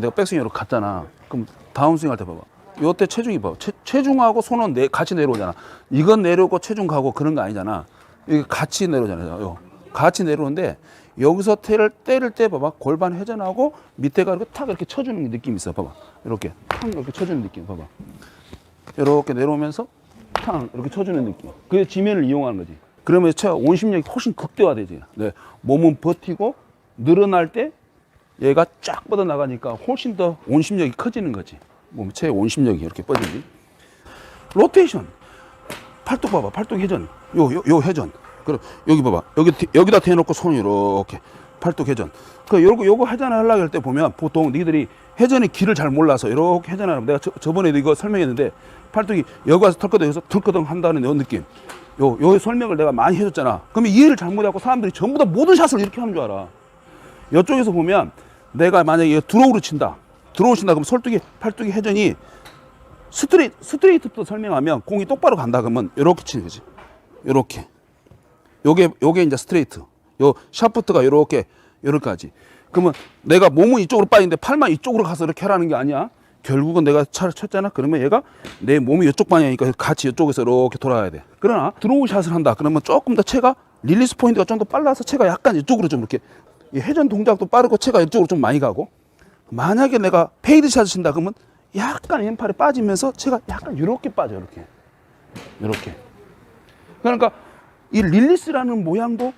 내가 백스윙으로 갔잖아. 그럼 다운스윙 할 때 봐봐. 요때 체중이 봐봐. 체, 체중하고 손은 내, 같이 내려오잖아. 이건 내려오고 체중 가고 그런 거 아니잖아. 이게 같이 내려오잖아. 요. 같이 내려오는데 여기서 때를, 때릴 때 봐봐. 골반 회전하고 밑에가 이렇게 탁 이렇게 쳐주는 느낌이 있어. 봐봐. 이렇게 탁 이렇게 쳐주는 느낌. 봐봐. 이렇게 내려오면서 탕 이렇게 쳐주는 느낌. 그게 지면을 이용하는 거지. 그러면 체가 온심력이 훨씬 극대화되지. 네. 몸은 버티고 늘어날 때 얘가 쫙 뻗어 나가니까 훨씬 더 온심력이 커지는 거지. 몸 체의 온심력이 이렇게 뻗이지. 로테이션. 팔뚝 봐봐. 팔뚝 회전. 요, 요, 요 회전. 그럼 여기 봐봐. 여기, 여기다 대놓고 손 이렇게. 팔뚝 회전. 그 요거, 요거 회전을 하려고 할 때 보면 보통 니들이 회전의 길을 잘 몰라서 이렇게 회전을 하면 내가 저, 저번에도 이거 설명했는데 팔뚝이 여기 와서 털거덩 여기서 털거덩 한다는 요 느낌. 요, 요 설명을 내가 많이 해줬잖아. 그러면 이해를 잘못하고 사람들이 전부 다 모든 샷을 이렇게 하는 줄 알아. 이쪽에서 보면 내가 만약에 드로우를 친다. 친다 그러면 설뚝이 팔뚝이 회전이 스트레이, 스트레이트부터 설명하면 공이 똑바로 간다 그러면 이렇게 치는 거지. 이렇게. 요게 요게 이제 스트레이트. 요 샤프트가 요렇게 요렇게까지. 그러면 내가 몸은 이쪽으로 빠지는데 팔만 이쪽으로 가서 이렇게 하라는 게 아니야. 결국은 내가 차를 쳤잖아. 그러면 얘가 내 몸이 이쪽 방향이니까 같이 이쪽에서 이렇게 돌아야 돼. 그러나 드로우 샷을 한다. 그러면 조금 더 체가 릴리스 포인트가 좀 더 빨라서 체가 약간 이쪽으로 좀 이렇게 이 회전 동작도 빠르고 체가 이쪽으로 좀 많이 가고 만약에 내가 페이드 샷을 친다 그러면 약간 왼팔에 빠지면서 체가 약간 이렇게 빠져 이렇게. 이렇게. 그러니까 이 릴리스라는 모양도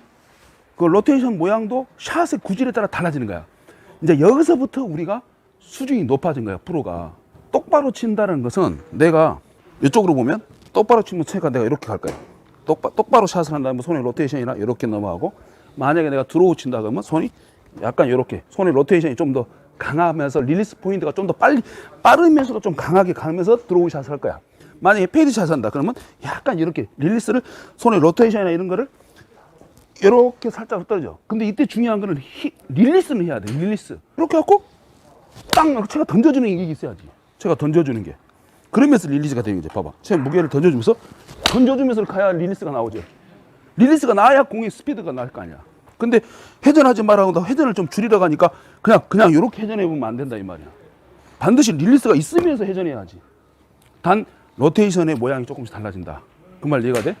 그 로테이션 모양도 샷의 구질에 따라 달라지는 거야. 이제 여기서부터 우리가 수준이 높아진 거야 프로가. 똑바로 친다는 것은 내가 이쪽으로 보면 똑바로 치면 체가 내가 이렇게 갈 거야. 똑바, 똑바로 샷을 한다면 손의 로테이션이나 이렇게 넘어가고 만약에 내가 드로우 친다 그러면 손이 약간 이렇게 손의 로테이션이 좀 더 강하면서 릴리스 포인트가 좀 더 빨리 빠르면서도 좀 강하게 가면서 드로우 샷을 할 거야. 만약에 페이드 샷을 한다 그러면 약간 이렇게 릴리스를 손의 로테이션이나 이런 거를 이렇게 살짝 떨어져. 근데 이때 중요한 거는 히, 릴리스는 해야 돼. 릴리스. 이렇게 갖고 땅 제가 던져주는 게 있어야지. 제가 던져주는 게. 그러면서 릴리스가 되는 거지. 봐봐. 제가 무게를 던져주면서 던져주면서 가야 릴리스가 나오죠. 릴리스가 나야 공의 스피드가 날 거 아니야. 근데 회전하지 말라고 나 회전을 좀 줄이려고 하니까 그냥 그냥 이렇게 회전해 보면 안 된다 이 말이야. 반드시 릴리스가 있으면서 회전해야지. 단 로테이션의 모양이 조금씩 달라진다. 그 말 이해가 돼?